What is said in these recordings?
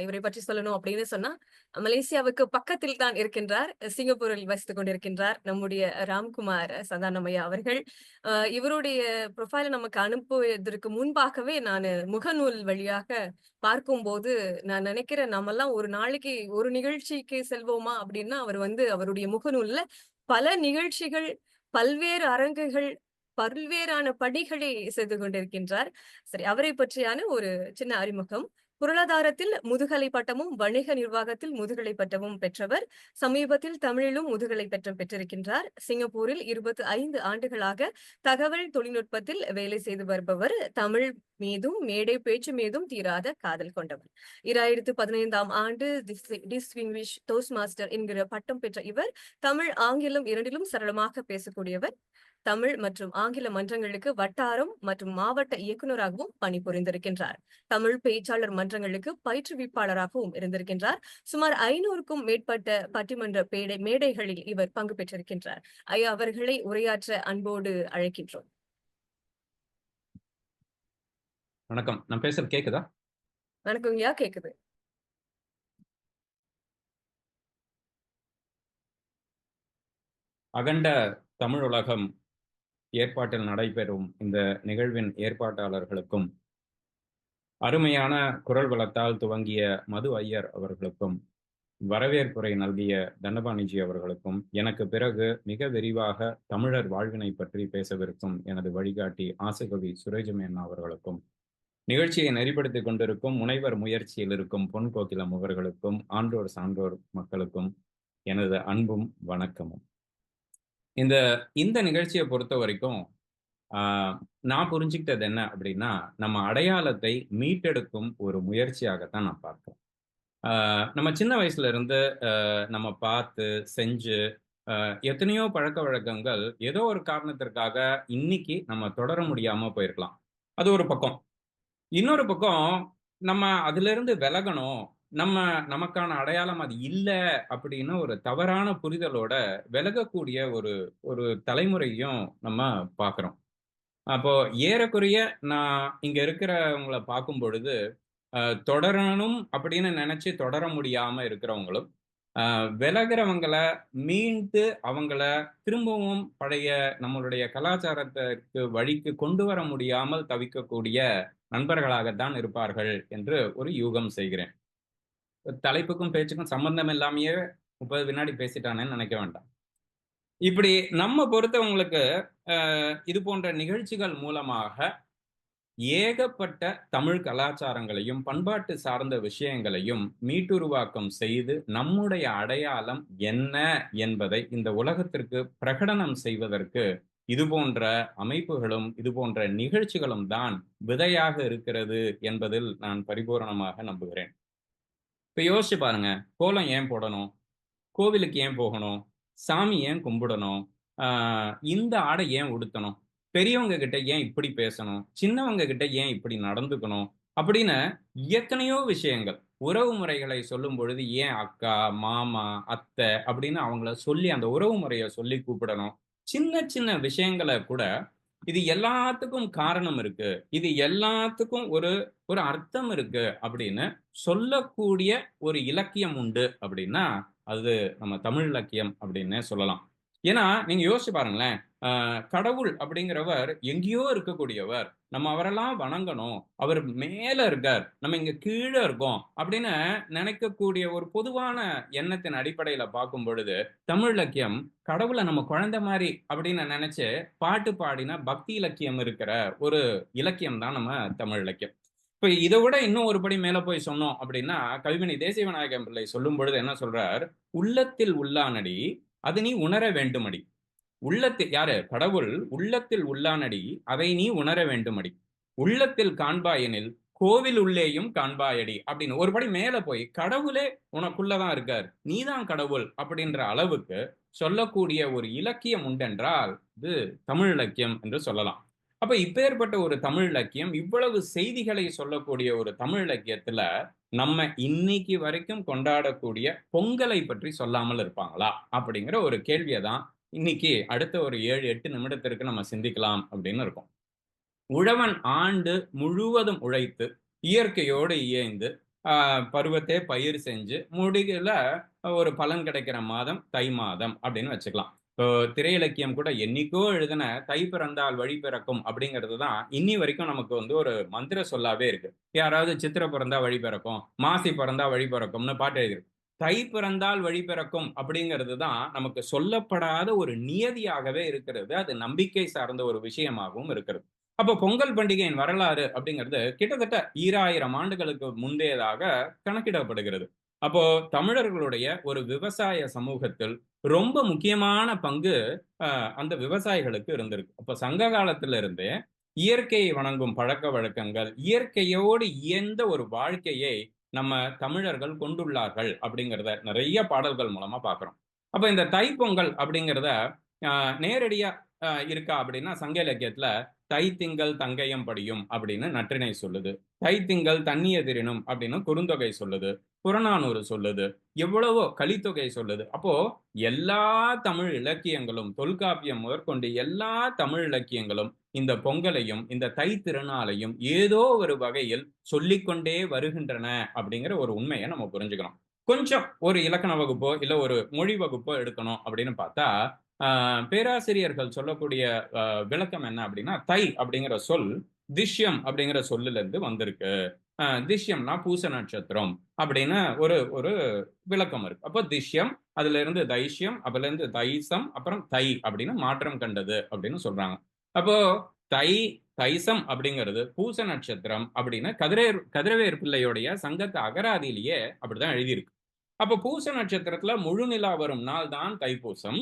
இவரை பற்றி சொல்லணும் அப்படின்னு சொன்னா, மலேசியாவுக்கு பக்கத்தில் தான் இருக்கின்றார். சிங்கப்பூரில் வசித்துக் கொண்டிருக்கின்றார். நம்முடைய ராம்குமார் சந்தானமையா அவர்கள். இவருடைய ப்ரொஃபைல நமக்கு அனுப்புவதற்கு முன்பாகவே நான் முகநூல் வழியாக பார்க்கும்போது, நான் நினைக்கிறேன் நம்மெல்லாம் ஒரு நாளைக்கு ஒரு நிகழ்ச்சிக்கு செல்வோமா அப்படின்னா, அவர் வந்து அவருடைய முகநூல்ல பல நிகழ்ச்சிகள், பல்வேறு அரங்குகள், பல்வேறான பணிகளை செய்து கொண்டிருக்கின்றார். சரி, அவரை பற்றியான ஒரு சின்ன அறிமுகம். பொருளாதாரத்தில் முதுகலை பட்டமும், வணிக நிர்வாகத்தில் முதுகலை பட்டமும் பெற்றவர். சமீபத்தில் தமிழிலும் முதுகலை பட்டம் பெற்றிருக்கின்றார். சிங்கப்பூரில் 25 ஆண்டுகளாக தகவல் தொழில்நுட்பத்தில் வேலை செய்து வருபவர். தமிழ் மீதும், மேடை பேச்சு மீதும் தீராத காதல் கொண்டவர். 2015ஆம் ஆண்டு டிஸ்டி டோஸ்ட் மாஸ்டர் என்கிற பட்டம் பெற்ற இவர், தமிழ், ஆங்கிலம் இரண்டிலும் சரளமாக பேசக்கூடியவர். தமிழ் மற்றும் ஆங்கில மன்றங்களுக்கு வட்டாரம் மற்றும் மாவட்ட இயக்குனராகவும் பணிபுரிந்திருக்கின்றார். தமிழ் பேச்சாளர் மன்றங்களுக்கு பயிற்றுவிப்பாளராகவும் இருந்திருக்கின்றார். சுமார் 500க்கும் மேற்பட்ட பட்டிமன்ற பேடை மேடைகளில் இவர் பங்கு பெற்றிருக்கின்றார். ஐயா அவர்களை உரையாற்ற அன்போடு அழைக்கின்றோம். வணக்கம். நான் பேசுறது கேக்குதா? வணக்கங்கய்யா, கேக்குது. அகண்ட தமிழுலகம் ஏற்பாட்டில் நடைபெறும் இந்த நிகழ்வின் ஏற்பாட்டாளர்களுக்கும், அருமையான குரல் வளத்தால் துவங்கிய மது ஐயர் அவர்களுக்கும், வரவேற்புரை நல்கிய தண்டபாணிஜி அவர்களுக்கும், எனக்கு பிறகு மிக விரிவாக தமிழர் வாழ்வினை பற்றி பேசவிருக்கும் எனது வழிகாட்டி ஆசைகவி சுரேஜமேனா அவர்களுக்கும், நிகழ்ச்சியை நெறிப்படுத்திக் கொண்டிருக்கும் முனைவர் முயற்சியில் இருக்கும் பொன் கோகிலம் அவர்களுக்கும், ஆன்றோர் சான்றோர் மக்களுக்கும் எனது அன்பும் வணக்கமும். இந்த இந்த நிகழ்ச்சியை பொறுத்த வரைக்கும் நான் புரிஞ்சுக்கிட்டது என்ன அப்படின்னா, நம்ம அடையாளத்தை மீட்டெடுக்கும் ஒரு முயற்சியாகத்தான் நான் பார்க்கிறேன். நம்ம சின்ன வயசுல இருந்து நம்ம பார்த்து, செஞ்சு, எத்தனையோ எத்தனையோ பழக்கவழக்கங்கள் ஏதோ ஒரு காரணத்திற்காக இன்னைக்கு நம்ம தொடர முடியாம போயிருக்கலாம். அது ஒரு பக்கம். இன்னொரு பக்கம், நம்ம அதுல இருந்து விலகணும். நம்ம நமக்கான அடையாளம் அது இல்லை அப்படின்னு ஒரு தவறான புரிதலோட விலகக்கூடிய ஒரு ஒரு தலைமுறையும் நம்ம பார்க்குறோம் அப்போ ஏறக்குறைய நான் இங்க இருக்கிறவங்கள பார்க்கும் பொழுது, தொடரணும் அப்படின்னு நெனச்சு தொடர முடியாம இருக்கிறவங்களும், விலகிறவங்களை மீண்டு அவங்கள திரும்பவும் பழைய நம்மளுடைய கலாச்சாரத்திற்கு வழிக்கு கொண்டு வர முடியாமல் தவிக்கக்கூடிய நண்பர்களாகத்தான் இருப்பார்கள் என்று ஒரு யூகம் செய்கிறேன். தலைப்புக்கும், பேச்சுக்கும் சம்பந்தம் இல்லாமையே முப்பது வினாடி பேசிட்டானேன்னு நினைக்க வேண்டாம். இப்படி நம்ம பொறுத்தவங்களுக்கு, இது போன்ற நிகழ்ச்சிகள் மூலமாக ஏகப்பட்ட தமிழ் கலாச்சாரங்களையும், பண்பாட்டு சார்ந்த விஷயங்களையும் மீட்டுருவாக்கம் செய்து, நம்முடைய அடையாளம் என்ன என்பதை இந்த உலகத்திற்கு பிரகடனம் செய்வதற்கு, இது போன்ற அமைப்புகளும், இது போன்ற நிகழ்ச்சிகளும் தான் விதையாக இருக்கிறது என்பதில் நான் பரிபூரணமாக நம்புகிறேன். இப்போ யோசிச்சு பாருங்க. கோலம் ஏன் போடணும்? கோவிலுக்கு ஏன் போகணும்? சாமி ஏன் கும்பிடணும்? இந்த ஆடை ஏன் உடுத்தணும்? பெரியவங்க கிட்ட ஏன் இப்படி பேசணும்? சின்னவங்க கிட்ட ஏன் இப்படி நடந்துக்கணும்? அப்படின்னு எத்தனையோ விஷயங்கள். உறவு முறைகளை சொல்லும் பொழுது ஏன் அக்கா, மாமா, அத்தை அப்படின்னு அவங்கள சொல்லி அந்த உறவு முறையை சொல்லி கூப்பிடணும். சின்ன சின்ன விஷயங்கள கூட, இது எல்லாத்துக்கும் காரணம் இருக்கு. இது எல்லாத்துக்கும் ஒரு ஒரு அர்த்தம் இருக்கு அப்படின்னு சொல்லக்கூடிய ஒரு இலக்கியம் உண்டு அப்படின்னா, அது நம்ம தமிழ் இலக்கியம் அப்படின்னு சொல்லலாம். ஏன்னா, நீங்க யோசிச்சு பாருங்களேன். கடவுள் அப்படிங்கிறவர் எங்கேயோ இருக்கக்கூடியவர். நம்ம அவரெல்லாம் வணங்கணும். அவர் மேல இருக்கார். நம்ம இங்க கீழே இருக்கோம் அப்படின்னு நினைக்கக்கூடிய ஒரு பொதுவான எண்ணத்தின் அடிப்படையில பார்க்கும் பொழுது, தமிழ் இலக்கியம் கடவுளை நம்ம குழந்தை மாதிரி அப்படின்னு நினைச்சு பாட்டு பாடின பக்தி இலக்கியம் இருக்கிற ஒரு இலக்கியம் தான் நம்ம தமிழ் இலக்கியம். இப்ப இதை விட இன்னும் ஒரு படி மேல போய் சொன்னோம் அப்படின்னா, கவிமணி தேசிய விநாயகம் பிள்ளை சொல்லும் பொழுது என்ன சொல்றார்? "உள்ளத்தில் உள்ளானடி, அது நீ உணர வேண்டுமடி." உள்ளத்தில் யாரு? கடவுள் உள்ளத்தில் உள்ளானடி, அதை நீ உணர வேண்டுமடி. உள்ளத்தில் காண்பாயெனில், கோவில் உள்ளேயும் காண்பாயடி அப்படின்னு ஒரு படி மேல போய், கடவுளே உனக்குள்ளதான் இருக்கார். நீதான் கடவுள் அப்படின்ற அளவுக்கு சொல்லக்கூடிய ஒரு இலக்கியம் உண்டென்றால், இது தமிழ் இலக்கியம் என்று சொல்லலாம். அப்ப இப்பேற்பட்ட ஒரு தமிழ் இலக்கியம், இவ்வளவு செய்திகளை சொல்லக்கூடிய ஒரு தமிழ் இலக்கியத்துல, நம்ம இன்னைக்கு வரைக்கும் கொண்டாடக்கூடிய பொங்கலை பற்றி சொல்லாமல் இருப்பாங்களா? அப்படிங்கிற ஒரு கேள்வியை தான் இன்னைக்கு அடுத்த ஒரு 7, 8 நிமிடத்திற்கு நம்ம சிந்திக்கலாம் அப்படின்னு இருக்கோம். உழவன் ஆண்டு முழுவதும் உழைத்து, இயற்கையோடு இயைந்து, ஆஹ், பருவத்தை பயிர் செஞ்சு முடிவுல ஒரு பலன் கிடைக்கிற மாதம் தை மாதம் அப்படின்னு வச்சுக்கலாம் இப்போ திரை இலக்கியம் கூட என்னைக்கோ எழுதின தை பிறந்தால் வழி பிறக்கும் அப்படிங்கிறது தான் இன்னி வரைக்கும் நமக்கு வந்து ஒரு மந்திர சொல்லாவே இருக்கு. யாராவது சித்திரை பிறந்தா வழி பிறக்கும் மாசி பிறந்தா வழி பிறக்கும்னு பாட்டு எழுதியிருக்கும் தை பிறந்தால் வழி பிறக்கும் அப்படிங்கிறது தான் நமக்கு சொல்லப்படாத ஒரு நியதியாகவே இருக்கிறது. அது நம்பிக்கை சார்ந்த ஒரு விஷயமாகவும் இருக்கிறது. அப்போ பொங்கல் பண்டிகையின் வரலாறு அப்படிங்கிறது கிட்டத்தட்ட ஈராயிரம் ஆண்டுகளுக்கு முந்தையதாக கணக்கிடப்படுகிறது. அப்போ தமிழர்களுடைய ஒரு விவசாய சமூகத்தில் ரொம்ப முக்கியமான பங்கு அந்த விவசாயிகளுக்கு இருந்திருக்கு. அப்போ சங்க காலத்துல இருந்தே இயற்கையை வணங்கும் பழக்க வழக்கங்கள் இயற்கையோடு இயந்த ஒரு வாழ்க்கையை நம்ம தமிழர்கள் கொண்டுள்ளார்கள் அப்படிங்கிறத நிறைய பாடல்கள் மூலமா பாக்குறோம். அப்ப இந்த தைப்பொங்கல் அப்படிங்கிறத நேரடியா இருக்கா அப்படின்னா சங்க இலக்கியத்துல தை திங்கள் தங்கையம் படியும் அப்படின்னு நற்றினை சொல்லுது. தை திங்கள் தண்ணி திரினும் அப்படின்னு குறுந்தொகை சொல்லுது. புறநானூறு சொல்லுது. எவ்வளவோ கலித்தொகை சொல்லுது. அப்போ எல்லா தமிழ் இலக்கியங்களும் தொல்காப்பியம் முதற்கொண்டு எல்லா தமிழ் இலக்கியங்களும் இந்த பொங்கலையும் இந்த தை திருநாளையும் ஏதோ ஒரு வகையில் சொல்லிக்கொண்டே வருகின்றன அப்படிங்கிற ஒரு உண்மையை நம்ம புரிஞ்சுக்கணும். கொஞ்சம் ஒரு இலக்கண வகுப்போ இல்ல ஒரு மொழி வகுப்போ எடுக்கணும் அப்படின்னு பார்த்தா பேராசிரியர்கள் சொல்லக்கூடிய ஆஹ், விளக்கம் என்ன அப்படின்னா தை அப்படிங்கிற சொல் திஷ்யம் அப்படிங்கிற சொல்லுல இருந்து வந்திருக்கு. ஆஹ், திஷ்யம்னா பூச நட்சத்திரம் அப்படின்னு ஒரு ஒரு விளக்கம் இருக்கு. அப்போ திஷ்யம் அதுல இருந்து தைஷ்யம் அதுல இருந்து தைசம் அப்புறம் தை அப்படின்னு மாற்றம் கண்டது அப்படின்னு சொல்றாங்க. அப்போ தை தைசம் அப்படிங்கிறது பூச நட்சத்திரம் அப்படின்னு கதிரேர் கதிரவேர் பிள்ளையுடைய சங்கத்து அகராதியிலேயே அப்படிதான் எழுதியிருக்கு. அப்போ பூச நட்சத்திரத்துல முழு நிலா வரும் நாள் தான் தைப்பூசம்.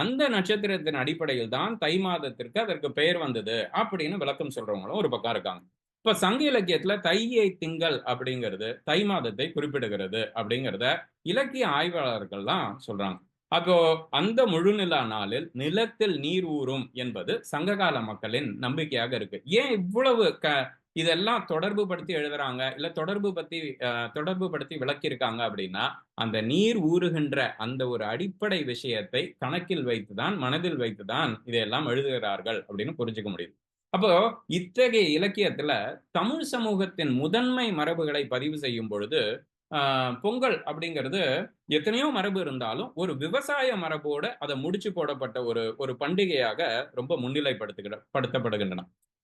அந்த நட்சத்திரத்தின் அடிப்படையில் தான் தை மாதத்திற்கு அதற்கு பெயர் வந்தது அப்படின்னு விளக்கம் சொல்றவங்களும் ஒரு பக்கம் இருக்காங்க. இப்ப சங்க இலக்கியத்துல தையை திங்கள் அப்படிங்கிறது தை மாதத்தை குறிப்பிடுகிறது அப்படிங்கிறத இலக்கிய ஆய்வாளர்கள் தான் சொல்றாங்க. அப்போ அந்த முழுநிலா நாளில் நிலத்தில் நீர் ஊறும் என்பது சங்ககால மக்களின் நம்பிக்கையாக இருக்கு. ஏன் இவ்வளவு க இதெல்லாம் தொடர்பு படுத்தி எழுதுறாங்க. இல்ல தொடர்பு பத்தி தொடர்பு படுத்தி விளக்கியிருக்காங்க அப்படின்னா அந்த நீர் ஊறுகின்ற அந்த ஒரு அடிப்படை விஷயத்தை கணக்கில் வைத்துதான் மனதில் வைத்துதான் இதையெல்லாம் எழுதுகிறார்கள் அப்படின்னு புரிஞ்சுக்க முடியுது அப்போ இத்தகைய இலக்கியத்துல தமிழ் சமூகத்தின் முதன்மை மரபுகளை பதிவு செய்யும் பொழுது ஆஹ், பொங்கல் அப்படிங்கிறது எத்தனையோ மரபு இருந்தாலும் ஒரு விவசாய மரபோட அதை முடிச்சு போடப்பட்ட ஒரு ஒரு பண்டிகையாக ரொம்ப முன்னிலைப்படுத்துகிற படுத்தப்படுகின்றன.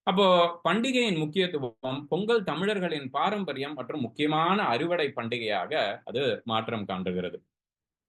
அப்போ பண்டிகையின் முக்கியத்துவம் பொங்கல் தமிழர்களின் பாரம்பரியம் மற்றும் முக்கியமான அறுவடை பண்டிகையாக அது மாற்றம் காண்டுகிறது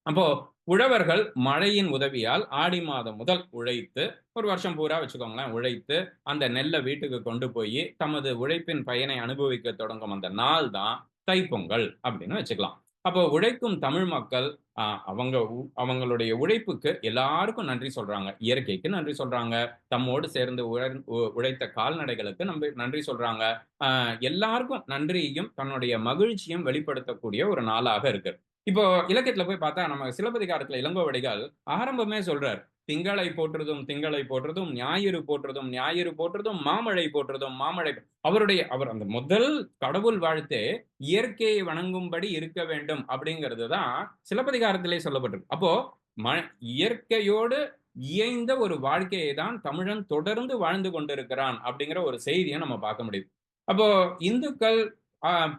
அப்போ உழவர்கள் மழையின் உதவியால் ஆடி மாதம் முதல் உழைத்து ஒரு வருஷம் பூரா வச்சுக்கோங்களேன் உழைத்து அந்த நெல்லை வீட்டுக்கு கொண்டு போய் தமது உழைப்பின் பயனை அனுபவிக்க தொடங்கும் அந்த நாள் தான் தைப்பொங்கல் அப்படின்னு வச்சுக்கலாம். அப்போ உழைக்கும் தமிழ் மக்கள் ஆஹ், அவங்க அவங்களுடைய உழைப்புக்கு எல்லாருக்கும் நன்றி சொல்றாங்க. இயற்கைக்கு நன்றி சொல்றாங்க. தம்மோடு சேர்ந்து உழ- உ- உழைத்த கால்நடைகளுக்கு நம்ப நன்றி சொல்றாங்க. ஆஹ், எல்லாருக்கும் நன்றியையும் தன்னுடைய மகிழ்ச்சியும் வெளிப்படுத்தக்கூடிய ஒரு நாளாக இருக்கு. இப்போ இலக்கியத்துல போய் பார்த்தா நம்ம சிலப்பதிகாரத்துல இளங்கோவடிகள் ஆரம்பமே சொல்றார். திங்களை போற்றுதும் திங்களை போற்றுதும் ஞாயிறு போற்றுதும் ஞாயிறு போற்றுதும் மாமழை போற்றுதும் மாமழை அவருடைய அவர் அந்த முதல் கடவுள் வாழ்த்தே இயற்கையை வணங்கும்படி இருக்க வேண்டும் அப்படிங்கிறது தான் சிலப்பதிகாரத்திலே சொல்லப்பட்டிருக்கு. அப்போ ம இயற்கையோடு இயைந்த ஒரு வாழ்க்கையை தான் தமிழன் தொடர்ந்து வாழ்ந்து கொண்டிருக்கிறான் அப்படிங்கிற ஒரு செய்தியை நம்ம பார்க்க முடியுது அப்போ இந்துக்கள்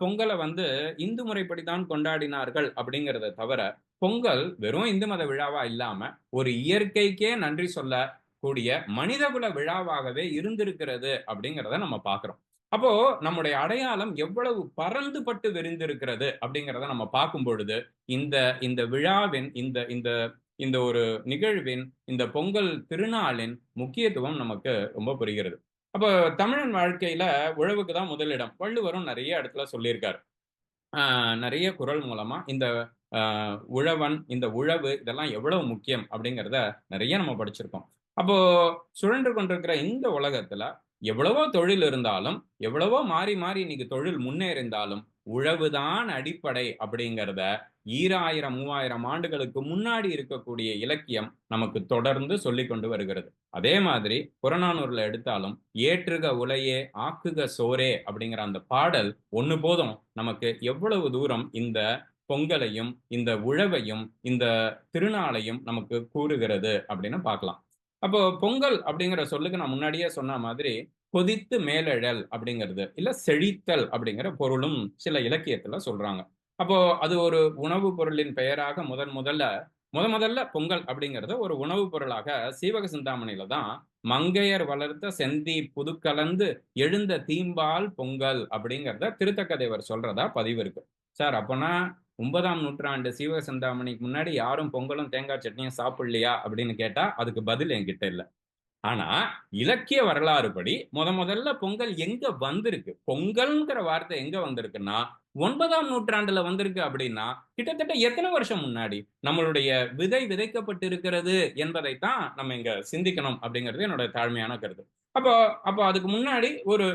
பொங்கலை வந்து இந்து முறைப்படி தான் கொண்டாடினார்கள் அப்படிங்கிறத தவிர பொங்கல் வெறும் இந்து மத விழாவா இல்லாம ஒரு இயற்கைக்கே நன்றி சொல்லக்கூடிய மனிதகுல விழாவாகவே இருந்திருக்கிறது அப்படிங்கிறத நம்ம பார்க்கிறோம். அப்போ நம்முடைய அடையாளம் எவ்வளவு பறந்துபட்டு விரிந்திருக்கிறது அப்படிங்கிறத நம்ம பார்க்கும் பொழுது இந்த இந்த விழாவின் இந்த இந்த இந்த ஒரு நிகழ்வின் இந்த பொங்கல் திருநாளின் முக்கியத்துவம் நமக்கு ரொம்ப புரிகிறது. அப்போ தமிழன் வாழ்க்கையில உழவுக்கு தான் முதலிடம். வள்ளுவரும் நிறைய இடத்துல சொல்லியிருக்காரு. ஆஹ் நிறைய குரல் மூலமா இந்த ஆஹ் உழவன் இந்த உழவு இதெல்லாம் எவ்வளவு முக்கியம் அப்படிங்கிறத நிறைய நம்ம படிச்சிருக்கோம். அப்போ சுழன்று கொண்டிருக்கிற இந்த உலகத்துல எவ்வளவோ தொழில் இருந்தாலும் எவ்வளவோ மாறி மாறி இன்னைக்கு தொழில் முன்னேறிந்தாலும் உழவுதான் அடிப்படை அப்படிங்கிறத ஈராயிரம் மூவாயிரம் ஆண்டுகளுக்கு முன்னாடி இருக்கக்கூடிய இலக்கியம் நமக்கு தொடர்ந்து சொல்லி கொண்டு வருகிறது. அதே மாதிரி புறநானூர்ல எடுத்தாலும் ஏற்றுக உலையே ஆக்குக சோரே அப்படிங்கிற அந்த பாடல் ஒண்ணு போதும். நமக்கு எவ்வளவு தூரம் இந்த பொங்கலையும் இந்த உழவையும் இந்த திருநாளையும் நமக்கு கூறுகிறது அப்படின்னு பார்க்கலாம். அப்போ பொங்கல் அப்படிங்கிற சொல்லுக்கு நான் முன்னாடியே சொன்ன மாதிரி கொதித்து மேலெழல் அப்படிங்கிறது இல்ல செழித்தல் அப்படிங்கிற பொருளும் சில இலக்கியத்துல சொல்றாங்க. அப்போ அது ஒரு உணவுப் பொருளின் பெயராக முதன் முதல்ல முத முதல்ல பொங்கல் அப்படிங்கிறது ஒரு உணவுப் பொருளாக சீவக சிந்தாமணியில தான் மங்கையர் வளர்த்த செந்தி புதுக்கலந்து எழுந்த தீம்பால் பொங்கல் அப்படிங்கிறத திருத்தக்கதைவர் சொல்றதா பதிவு இருக்கு. சார் அப்போனா ஒன்பதாம் நூற்றாண்டு சீவக சிந்தாமணிக்கு முன்னாடி யாரும் பொங்கலும் தேங்காய் சட்னியும் சாப்பிடலையா அப்படின்னு கேட்டா அதுக்கு பதில் என்கிட்ட இல்லை. ஆனா இலக்கிய வரலாறு படி முத முதல்ல பொங்கல் எங்க வந்திருக்கு? பொங்கல்ங்கிற வார்த்தை எங்க வந்திருக்குன்னா ஒன்பதாம் நூற்றாண்டுல வந்திருக்கு அப்படின்னா கிட்டத்தட்ட எத்தனை வருஷம் முன்னாடி? நம்மளுடைய விதை விதைக்கப்பட்டு இருக்கிறது என்பதைத்தான் நம்ம இங்க சிந்திக்கணும் அப்படிங்கிறது என்னோட தாழ்மையான கருத்து. அப்போ அப்போ அதுக்கு முன்னாடி ஒரு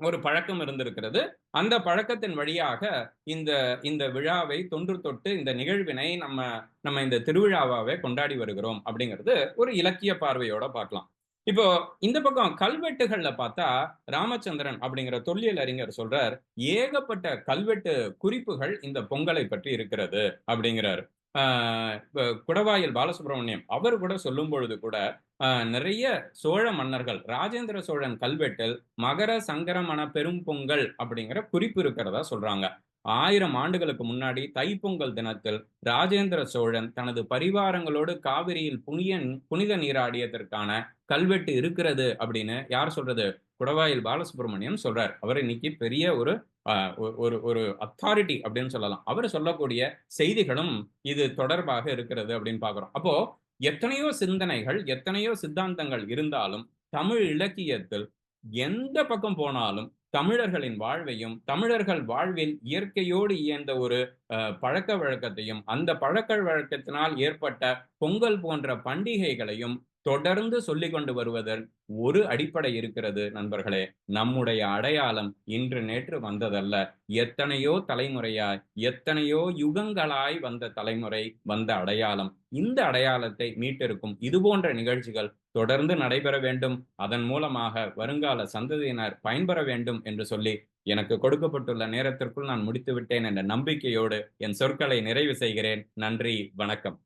ஒரு பழக்கம் இருந்திருக்கிறது. அந்த பழக்கத்தின் வழியாக இந்த இந்த விழாவை தொன்று தொட்டு இந்த நிகழ்வினை நம்ம நம்ம இந்த திருவிழாவாவே கொண்டாடி வருகிறோம் அப்படிங்கிறது ஒரு இலக்கிய பார்வையோட பார்க்கலாம். இப்போ இந்த பக்கம் கல்வெட்டுகள்ல பார்த்தா ராமச்சந்திரன் அப்படிங்கிற தொல்லியல் அறிஞர் சொல்றார் ஏகப்பட்ட கல்வெட்டு குறிப்புகள் இந்த பொங்கலை பற்றி இருக்கிறது அப்படிங்கிறார். ஆஹ் குடவாயில் பாலசுப்ரமணியம் அவர் கூட சொல்லும் பொழுது கூட நிறைய சோழ மன்னர்கள் ராஜேந்திர சோழன் கல்வெட்டில் மகர சங்கரமண பெரும் பொங்கல் அப்படிங்கிற குறிப்பு இருக்கிறதா சொல்றாங்க. ஆயிரம் ஆண்டுகளுக்கு முன்னாடி தைப்பொங்கல் தினத்தில் ராஜேந்திர சோழன் தனது பரிவாரங்களோடு காவிரியில் புனிய புனித நீராடியதற்கான கல்வெட்டு இருக்கிறது அப்படின்னு யார் சொல்றது? குடவாயில் பாலசுப்ரமணியம் சொல்றார். அவர் இன்னைக்கு பெரிய ஒரு ஒரு ஒரு அத்தாரிட்டி அப்படின்னு சொல்லலாம். அவர் சொல்லக்கூடிய செய்திகளும் இது தொடர்பாக இருக்கிறது அப்படின்னு பாக்குறோம் அப்போ எத்தனையோ சிந்தனைகள் எத்தனையோ சித்தாந்தங்கள் இருந்தாலும் தமிழ் இலக்கியத்தில் எந்த பக்கம் போனாலும் தமிழர்களின் வாழ்வையும் தமிழர்கள் வாழ்வில் இயற்கையோடு இயந்த ஒரு பழக்க வழக்கத்தையும் அந்த பழக்க வழக்கத்தினால் ஏற்பட்ட பொங்கல் போன்ற பண்டிகைகளையும் தொடர்ந்து சொல்லிக் கொண்டு வருவதில் ஒரு அடிப்படை இருக்கிறது நண்பர்களே நம்முடைய அடையாளம் இன்று நேற்று வந்ததல்ல. எத்தனையோ தலைமுறையாய் எத்தனையோ யுகங்களாய் வந்த தலைமுறை வந்த அடையாளம். இந்த அடையாளத்தை மீட்டிருக்கும் இது போன்ற நிகழ்ச்சிகள் தொடர்ந்து நடைபெற வேண்டும். அதன் மூலமாக வருங்கால சந்ததியினர் பயன்பெற வேண்டும் என்று சொல்லி எனக்கு கொடுக்கப்பட்டுள்ள நேரத்திற்குள் நான் முடித்து விட்டேன் என்ற நம்பிக்கையோடு என் சொற்களை நிறைவு செய்கிறேன். நன்றி வணக்கம்.